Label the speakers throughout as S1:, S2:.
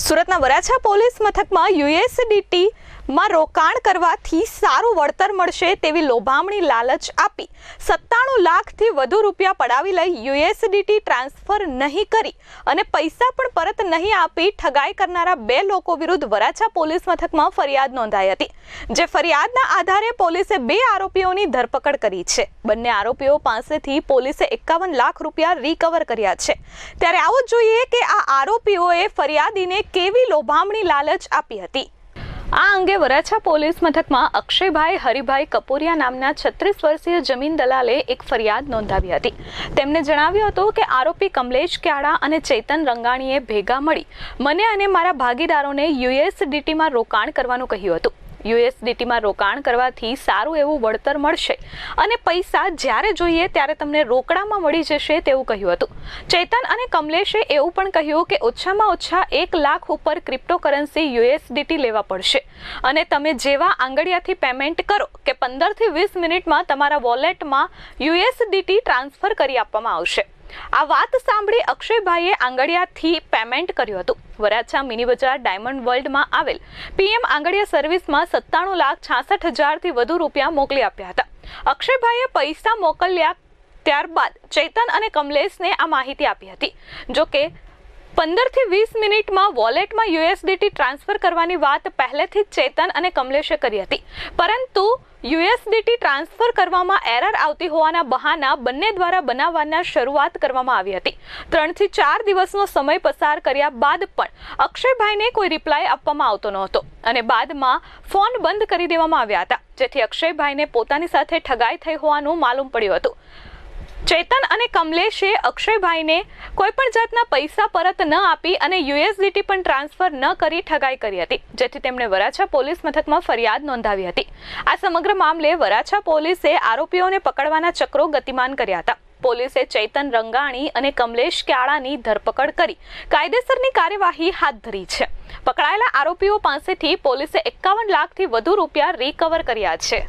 S1: સુરતના વરાછા પોલીસ મથકમાં યુએસડીટી માં રોકાણ કરવાથી સારું વળતર મળશે તેવી લોભામણી લાલચ આપી. સત્તાણું લાખથી વધુ રૂપિયા પડાવી લઈ યુએસડીટી ટ્રાન્સફર નહીં કરી અને પૈસા પણ પરત નહીં આપી ઠગાઈ કરનારા બે લોકો વિરુદ્ધ વરાછા પોલીસ મથકમાં ફરિયાદ નોંધાઈ હતી, જે ફરિયાદના આધારે પોલીસે બે આરોપીઓની ધરપકડ કરી છે. બંને આરોપીઓ પાસેથી પોલીસે એકાવન લાખ રૂપિયા રિકવર કર્યા છે. ત્યારે આવો જોઈએ કે આ આરોપીઓએ ફરિયાદીને કેવી લોભામણી લાલચ આપી હતી. આ અંગે વરાછા પોલીસ મથકમાં અક્ષયભાઈ, હરિભાઈ કપૂરિયા નામના છત્રીસ વર્ષીય જમીન દલાલે એક ફરિયાદ નોંધાવી હતી. તેમણે જણાવ્યું હતું કે આરોપી કમલેશ ક્યાડા અને ચેતન રંગાણીએ ભેગા મળી મને અને મારા ભાગીદારોને યુએસડીટીમાં રોકાણ કરવાનું કહ્યું હતું. યુએસડીટીમાં રોકાણ કરવાથી સારું એવું વળતર મળશે. અને પૈસા જ્યારે જોઈએ ત્યારે તમને રોકડામાં મળી જશે તેવું કહ્યું હતું. ચેતન અને કમલેશે એવું પણ કહ્યું કે ઓછામાં ઓછા એક લાખ ઉપર ક્રિપ્ટોકરન્સી યુએસડીટી લેવા પડશે. અને તમે જેવા આંગળિયાથી પેમેન્ટ કરો કે પંદરથી વીસ મિનિટમાં તમારા વોલેટમાં યુએસડીટી ટ્રાન્સફર કરી આપવામાં આવશે. આ વાત સાંભળી અક્ષયભાઈએ આંગળિયાથી પેમેન્ટ કર્યું હતું. વરાછા મિની બજાર ડાયમંડ વર્લ્ડમાં આવેલ પીએમ આંગળિયા સર્વિસમાં સત્તાણું લાખ છાસઠ હજારથી વધુ રૂપિયા મોકલી આપ્યા હતા. અક્ષયભાઈએ પૈસા મોકલ્યા ત્યારબાદ ચેતન અને કમલેશને આ માહિતી આપી હતી. જો કે પંદરથી વીસ મિનિટમાં વોલેટમાં યુએસડીટી ટ્રાન્સફર કરવાની વાત પહેલેથી ચેતન અને કમલેશે કરી હતી. પરંતુ યુએસડીટી ટ્રાન્સફર કરવામાં એરર આવતી હોવાના બહાના બંને દ્વારા બનાવવાના શરૂઆત કરવામાં આવી હતી. ત્રણથી ચાર દિવસનો સમય પસાર કર્યા બાદ પણ અક્ષયભાઈને કોઈ રિપ્લાય આપવામાં આવતો નહોતો અને બાદમાં ફોન બંધ કરી દેવામાં આવ્યા હતા, જેથી અક્ષયભાઈને પોતાની સાથે ઠગાઈ થઈ હોવાનું માલુમ પડ્યું હતું. ચેતન અને કમલેશે અક્ષયભાઈને કોઈ પણ જાતના પૈસા પરત ન આપી અને યુએસડીટી પણ ટ્રાન્સફર ન કરી ઠગાઈ કરી હતી, જેથી તેમણે વરાછા પોલીસ મથકમાં ફરિયાદ નોંધાવી હતી. આ સમગ્ર મામલે વરાછા પોલીસે આરોપીઓને પકડવાના ચક્રો ગતિમાન કર્યા હતા. પોલીસે ચેતન રંગાણી અને કમલેશ ક્યાળાની ધરપકડ કરી. કાયદેસરની કાર્યવાહી હાથ ધરી છે. પકડાયેલા આરોપીઓ પાસેથી પોલીસે એકાવન લાખથી વધુ રૂપિયા રિકવર કર્યા છે.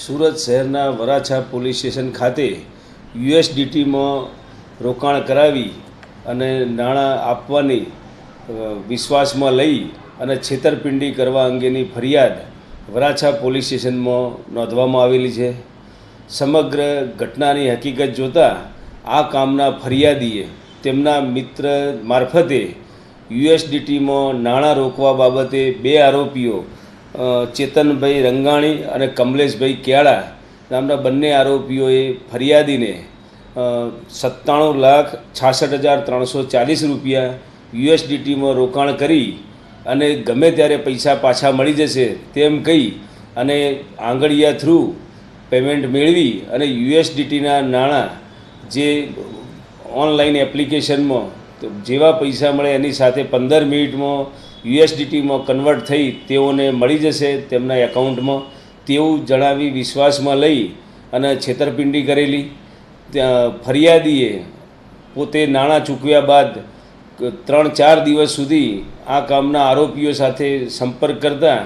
S2: સુરત શહેરના વરાછા પોલીસ સ્ટેશન ખાતે યુએસડીટીમાં રોકાણ કરાવી અને નાણાં આપવાની વિશ્વાસમાં લઈ અને છેતરપિંડી કરવા અંગેની ફરિયાદ વરાછા પોલીસ સ્ટેશનમાં નોંધવામાં આવેલી છે. સમગ્ર ઘટનાની હકીકત જોતાં આ કામના ફરિયાદીએ તેમના મિત્ર મારફતે યુએસડીટીમાં નાણાં રોકવા બાબતે બે આરોપીઓ ચેતનભાઈ રંગાણી અને કમલેશભાઈ કેળા નામના બંને આરોપીઓએ ફરિયાદીને સત્તાણું લાખ છાસઠ હજાર ત્રણસો ચાલીસ રૂપિયા યુએસડીટીમાં રોકાણ કરી અને ગમે ત્યારે પૈસા પાછા મળી જશે તેમ કહી અને આંગળીયા થ્રુ પેમેન્ટ મેળવી અને યુએસડીટીના નાણાં જે ઓનલાઈન એપ્લિકેશનમાં તો જેવા પૈસા મળે એની સાથે પંદર મિનિટમાં યુએસડીટીમાં કન્વર્ટ થઈ તેઓને મળી જશે તેમના એકાઉન્ટમાં. તેવું જણાવી વિશ્વાસમાં લઈ અને છેતરપિંડી કરેલી. ફરિયાદીએ પોતે નાણાં ચૂકવ્યા બાદ ત્રણ ચાર દિવસ સુધી આ કામના આરોપીઓ સાથે સંપર્ક કરતા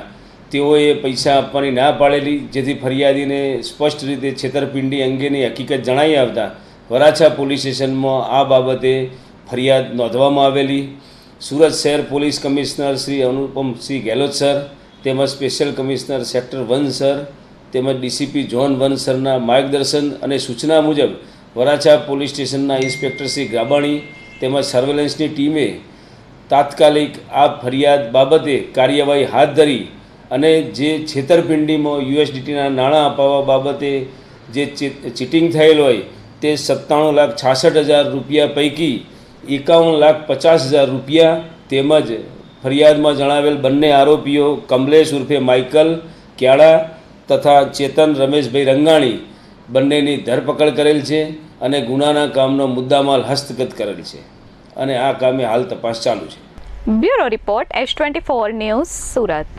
S2: તેઓએ પૈસા આપવાની ના પાડેલી, જેથી ફરિયાદીને સ્પષ્ટ રીતે છેતરપિંડી અંગેની હકીકત જણાઈ આવતા વરાછા પોલીસ સ્ટેશનમાં આ બાબતે ફરિયાદ નોંધવામાં આવેલી. સુરત શહેર police commissioner Shri Anupamsingh Gehlot sir તેમજ special commissioner sector one, sir, તેમજ ડીસીપી ઝોન વન, સરના માર્ગદર્શન અને સૂચના મુજબ વરાછા પોલીસ સ્ટેશનના ઇન્સ્પેક્ટર શ્રી ગાબાણી તેમજ સર્વેલન્સની ટીમે તાત્કાલિક આ ફરિયાદ બાબતે કાર્યવાહી હાથ ધરી અને જે છેતરપિંડીમાં યુએસડીટીના નાણાં અપાવવા બાબતે જે ચીટિંગ થયેલ હોય તે સત્તાણું લાખ છાસઠ હજાર રૂપિયા પૈકી એકાવન લાખ પચાસ હજાર રૂપિયા તેમજ ફરિયાદમાં જણાવેલ બંને આરોપીઓ કમલેશ ઉર્ફે માઇકલ ક્યાળા તથા ચેતન રમેશભાઈ રંગાણી બંનેની ધરપકડ કરેલ છે અને ગુનાના કામનો મુદ્દામાલ હસ્તગત કરેલ છે અને આ કામે હાલ તપાસ ચાલુ છે.
S1: Bureau report S twenty four news Surat.